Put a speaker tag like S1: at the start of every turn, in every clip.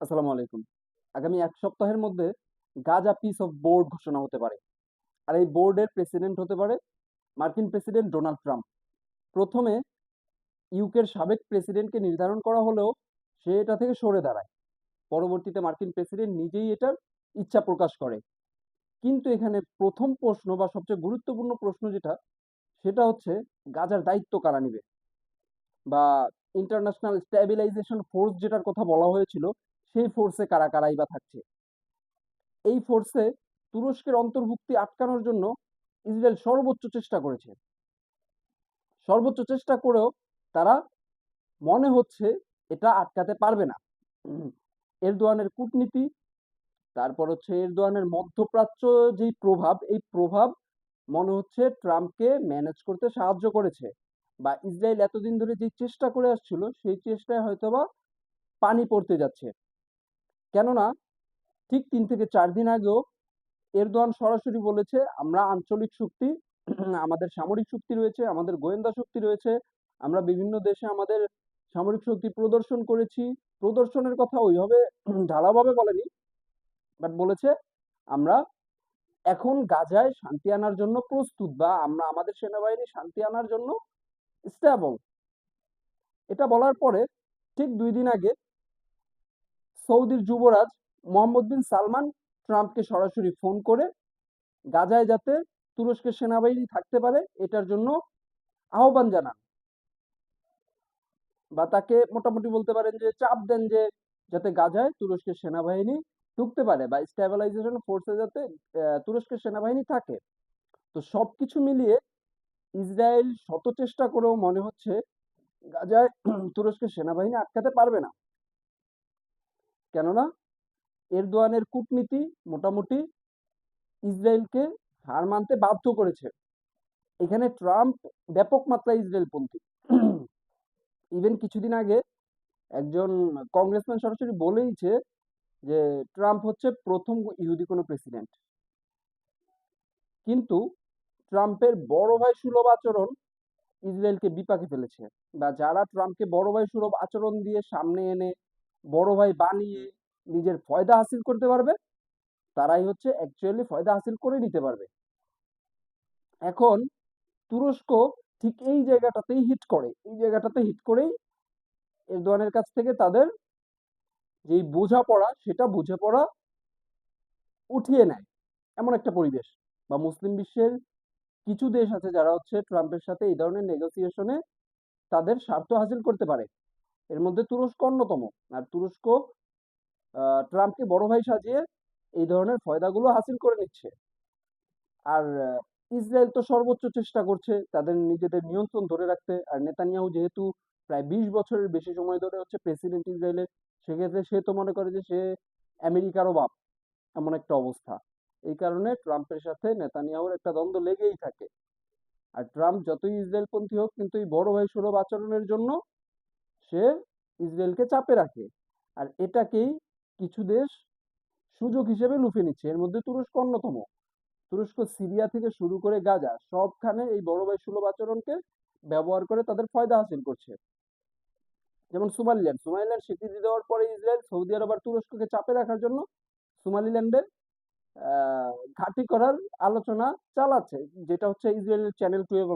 S1: আসসালামু আলাইকুম। আগামী এক সপ্তাহের মধ্যে গাজা পিস অফ বোর্ড ঘোষণা হতে পারে। আর এই বোর্ডের প্রেসিডেন্ট হতে পারে মার্কিন প্রেসিডেন্ট ডোনাল্ড ট্রাম্প। প্রথমে ইউকের সাবেক প্রেসিডেন্টকে নির্ধারণ করা হলেও সে এটা থেকে সরে দাঁড়ায়। পরবর্তীতে মার্কিন প্রেসিডেন্ট নিজেই এটার ইচ্ছা প্রকাশ করে। কিন্তু এখানে প্রথম প্রশ্ন বা সবচেয়ে গুরুত্বপূর্ণ প্রশ্ন যেটা, সেটা হচ্ছে গাজার দায়িত্ব কারা নিবে? বা ইন্টারন্যাশনাল স্ট্যাবিলাইজেশন ফোর্স যেটার কথা বলা হয়েছিল সেই ফোর্সে কারা কারাই বা থাকছে। এই ফোর্সে তুরস্কের অন্তর্ভুক্তি আটকানোর জন্য ইসরায়েল সর্বোচ্চ চেষ্টা করেছে। সর্বোচ্চ চেষ্টা করেও তারা মনে হচ্ছে এটা আটকাতে পারবে না। এরদোয়ানের কূটনীতি, তারপর হচ্ছে এরদোয়ানের মধ্যপ্রাচ্য যেই প্রভাব, এই প্রভাব মনে হচ্ছে ট্রাম্পকে ম্যানেজ করতে সাহায্য করেছে বা ইসরায়েল এতদিন ধরে যে চেষ্টা করে আসছিল, সেই চেষ্টায় হয়তোবা পানি পড়তে যাচ্ছে। কেননা ঠিক তিন থেকে চার দিন আগেও এরদোয়ান সরাসরি বলেছে, আমরা আঞ্চলিক শক্তি, আমাদের সামরিক শক্তি রয়েছে, আমাদের গোয়েন্দা শক্তি রয়েছে, আমরা বিভিন্ন দেশে আমাদের সামরিক শক্তি প্রদর্শন করেছি। প্রদর্শনের কথা ওইভাবে ঢালাভাবে বলেনি বাট বলেছে, আমরা এখন গাজায় শান্তি আনার জন্য প্রস্তুত বা আমরা আমাদের সেনাবাহিনী শান্তি আনার জন্য স্ট্যাবল এটা বলার পরে ঠিক দুই দিন আগে সৌদির যুবরাজ মোহাম্মদ বিন সালমান ট্রাম্পকে সরাসরি ফোন করে গাজায় যাতে তুরস্কের সেনাবাহিনী থাকতে পারে, এটার জন্য আহ্বান জানান। বা তাকে মোটামুটি বলতে পারেন যে চাপ দেন যে যাতে গাজায় তুরস্কের সেনাবাহিনী ঢুকতে পারে বা স্টেবিলাইজেশন ফোর্সে যাতে তুরস্কের সেনাবাহিনী থাকে। তো সবকিছু মিলিয়ে ইসরায়েল শত চেষ্টা করেও মনে হচ্ছে গাজায় তুরস্কের সেনাবাহিনী আটকাতে পারবে না। কেননা এরদোয়ানের কূটনীতি মোটামুটি ইসরায়েলকে হার মানতে বাধ্য করেছে। এখানে ট্রাম্প ব্যাপক মাত্রায় ইসরায়েলপন্থী। ইভেন কিছুদিন আগে একজন কংগ্রেসম্যান সরাসরি বলেইছে যে ট্রাম্প হচ্ছে প্রথম ইহুদি কোনো প্রেসিডেন্ট। কিন্তু ট্রাম্পের বড় ভাই সুলভ আচরণ ইসরায়েলকে বিপাকে ফেলেছে বা যারা ট্রাম্পকে বড় ভাই সুলভ আচরণ দিয়ে সামনে এনে বড় ভাই বানিয়ে নিজের ফয়দা হাসিল করতে পারবে, তারাই হচ্ছে অ্যাকচুয়ালি ফয়দা হাসিল করে নিতে পারবে। এখন তুরস্ক ঠিক এই জায়গাটাতেই হিট করে, এই জায়গাটাতে হিট করেই এরদোয়ানের কাছ থেকে তাদের যেই বোঝাপড়া সেটা বুঝে পড়া উঠিয়ে নেয়, এমন একটা পরিবেশ। বা মুসলিম বিশ্বের কিছু দেশ আছে যারা হচ্ছে ট্রাম্পের সাথে এই ধরনের নেগোসিয়েশনে তাদের স্বার্থ হাসিল করতে পারে। এর মধ্যে তুরস্ক অন্যতম। আর তুরস্ক ট্রাম্পকে বড় ভাই সাজিয়ে এই ধরনের ফয়দাগুলো হাসিল করে নিচ্ছে। আর ইসরায়েল তো সর্বোচ্চ চেষ্টা করছে তাদের নিজেদের নিয়ন্ত্রণ ধরে রাখতে। আর নেতানিয়াহু যেহেতু প্রায় বিশ বছরের বেশি সময় ধরে হচ্ছে প্রেসিডেন্ট ইসরায়েলের, সেক্ষেত্রে সে তো মনে করে যে সে আমেরিকারও বাপ এমন একটা অবস্থা। এই কারণে ট্রাম্পের সাথে নেতানিয়াহুর একটা দ্বন্দ্ব লেগেই থাকে। আর ট্রাম্প যতই ইসরায়েলপন্থী হোক, কিন্তু এই বড় ভাই সুলভ আচরণের জন্য সে ইসরায়েলকে চাপে রাখে। আর এটাকেই কিছু দেশ সুযোগ হিসেবে লুফে নিচ্ছে। এর মধ্যে তুরস্ক অন্যতম। তুরস্ক, সিরিয়া থেকে শুরু করে গাজা, সবখানে এই বড় ভাই সুলভ আচরণকে ব্যবহার করে তাদের ফয়দা হাসিল করছে। যেমন সোমালিল্যান্ড। সোমালিল্যান্ড স্বীকৃতি দেওয়ার পরে ইসরায়েল, সৌদি আরব আর তুরস্ককে চাপে রাখার জন্য সোমালিল্যান্ডের ঘাঁটি করার আলোচনা চালাচ্ছে। যেটা হচ্ছে ইসরায়েলের চ্যানেল টুয়েলভ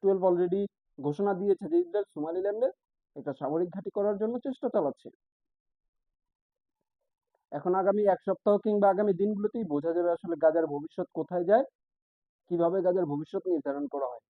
S1: টুয়েলভ অলরেডি ঘোষণা দিয়েছে যে ইসরায়েল সোমালিল্যান্ডে একটা সামরিক ঘাঁটি করার জন্য চেষ্টা চালাচ্ছে। এখন আগামী এক সপ্তাহ কিংবা আগামী দিনগুলোতেই বোঝা যাবে আসলে গাজার ভবিষ্যৎ কোথায় যায়, কীভাবে গাজার ভবিষ্যৎ নির্ধারণ করা হয়।